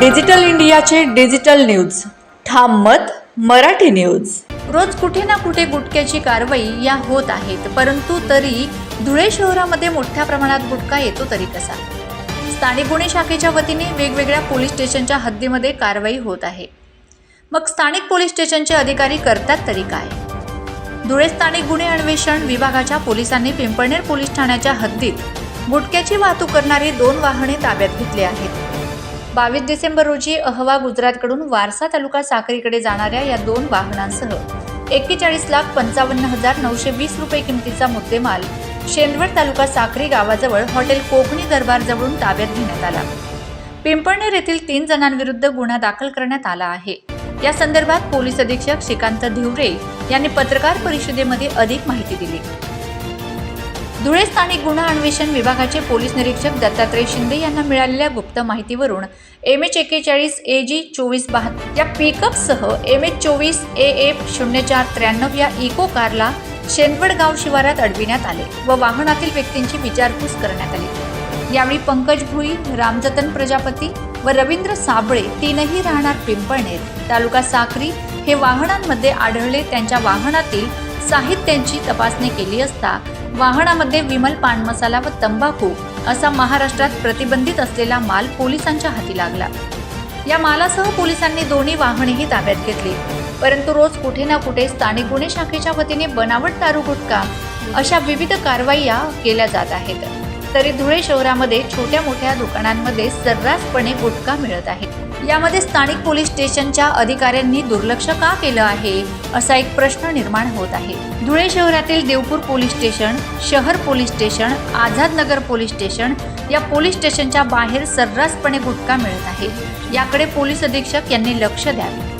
Digital इंडियाचे digital news. ठाम मत मराठी न्यूज. रोज कुठे ना कुठे गुटख्याची कारवाई या होत आहेत. परंतु तरी धुळे शहरामध्ये मोठ्या प्रमाणात गुटखा येतो तरी कसा? स्थानिक गुन्हे शाखेच्या वतीने वेगवेगळ्या पोलीस स्टेशनच्या हद्दीमध्ये कारवाई होत आहे. मग स्थानिक पोलीस स्टेशनचे अधिकारी करतात तरी काय? धुळे स्थानिक गुन्हे अन्वेषण विभागाच्या पोलिसांनी पिंपळनेर पोलीस ठाण्याच्या हद्दीत गुटख्याची वाहतूक करणारी दोन वाहने ताब्यात घेतली आहेत. बावीस डिसेंबर रोजी अहवा गुजरातकडून वारसा तालुका साखरीकडे जाणाऱ्या या दोन वाहनांसह एक्केचाळीस लाख पंचावन्न हजार नऊशे वीस रुपये किमतीचा मुद्देमाल शेंदवड तालुका साखरी गावाजवळ हॉटेल कोकणी दरबारजवळून ताब्यात घेण्यात आला. पिंपळनेर येथील तीन जणांविरुद्ध गुन्हा दाखल करण्यात आला आहे. या संदर्भात पोलीस अधीक्षक श्रीकांत धिवरे यांनी पत्रकार परिषदेमध्ये अधिक माहिती दिली. धुळे स्थानिक गुन्हा अन्वेषण विभागाचे पोलीस निरीक्षक दत्तात्रय शिंदे यांना मिळालेल्या गुप्त माहितीवरून एम एच एकेचाळीस ए जी चोवीस बहात्तर या पिकअपसह एम एच चोवीस ए एफ शून्य चार त्र्याण्णव या इको कारला शेंदवड गाव शिवारात अडविण्यात आले व वाहनातील व्यक्तींची विचारपूस करण्यात आली. यावेळी पंकज भुई रामजतन प्रजापती व रवींद्र साबळे तीनही राहणार पिंपळनेर तालुका साक्री हे वाहनांमध्ये आढळले त्यांच्या वाहनातील साहित्यांची तपासणी केली असता वाहनामध्ये विमल पान मसाला व तंबाखू असा महाराष्ट्रात प्रतिबंधित असलेला माल पोलिसांच्या हाती लागला. या मालासह पोलिसांनी दोन्ही वाहनेही ताब्यात घेतली. परंतु रोज कुठे ना कुठे स्थानिक गुन्हे शाखेच्या वतीने बनावट दारू गुटखा अशा विविध कारवाया केल्या जात आहेत. तरी धुळे शहरामध्ये छोट्या मोठ्या दुकानांमध्ये सर्रासपणे गुटखा मिळत आहे. यामध्ये स्थानिक पोलीस स्टेशनच्या अधिकाऱ्यांनी दुर्लक्ष का केलं आहे? असा एक प्रश्न निर्माण होत आहे. धुळे शहरातील देवपूर पोलीस स्टेशन शहर police station Azad Nagar police station या पोलीस स्टेशनच्या बाहेर सर्रासपणे गुटखा मिळत आहे. याकडे पोलीस अधीक्षक यांनी लक्ष द्यावे.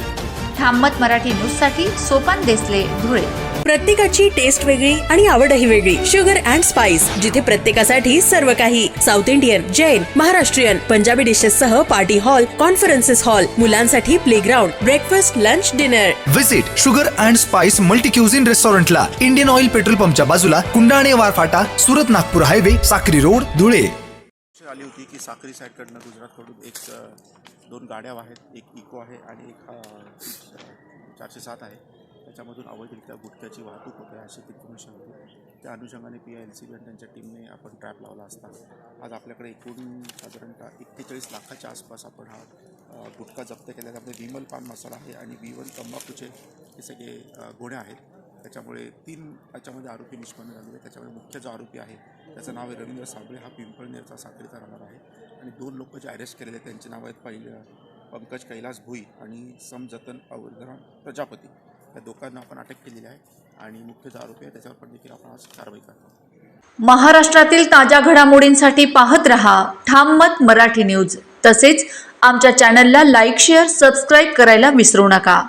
थांबत मराठी न्यूजसाठी सोपान देसले धुळे. प्रत्येकाची टेस्ट वेगळी आणि आवडही वेगळी. शुगर अँड स्पाइस जिथे प्रत्येकासाठी सर्व काही. South Indian Jain Maharashtrian Punjabi dishes सह पार्टी हॉल कॉन्फरन्सेस हॉल मुलांसाठी playground breakfast lunch dinner visit sugar and spice multi cuisine रेस्टॉरंटला इंडियन ऑइल पेट्रोल पंपच्या बाजूला कुंडाणे वारफाटा सुरत नागपूर हायवे साक्री रोड धुळे. आली होती की साक्री साईडकडनं गुजरातकडून एक दोन गाड्या आहेत. एक इको आहे आणि एक चारशे सात आहे. त्याच्यामधून अवैधरित्या गुटख्याची वाहतूक होते अशी इन्फॉर्मेशन होती त्या अनुषंगाने P I L C B आणि त्यांच्या टीमने आपण ट्रॅप लावला असता. आज आपल्याकडे एकूण साधारणतः एक्केचाळीस लाखाच्या आसपास आपण हा गुटखा जप्त केला. त्यामध्ये विमल पान मसाला आहे आणि विवन तंबाखूचे हे सगळे अ, गुन्हे आहेत. त्याच्यामुळे तीन याच्यामध्ये आरोपी निष्पन्न झालेले त्याच्यामुळे त्याच्यामध्ये मुख्य जो आरोपी आहे त्याचं नाव आहे रवींद्र साबळे. हा पिंपळनेरचा साखरेचा राहणार आहे. आणि दोन लोक जे अरेस्ट केलेले आहेत त्यांचे नाव आहेत पहिले पंकज कैलास भुई आणि समजतन अवधराम प्रजापती. या दोघांना आपण अटक केलेली आहे आणि मुख्य जो आरोपी आहे त्याच्यावर पण देखील आपण आज कारवाई करतो महाराष्ट्रातील ताज्या घडामोडींसाठी पाहत रहा ठाम मत मराठी न्यूज. तसेच आमच्या चॅनलला लाईक शेअर सबस्क्राईब करायला विसरू नका.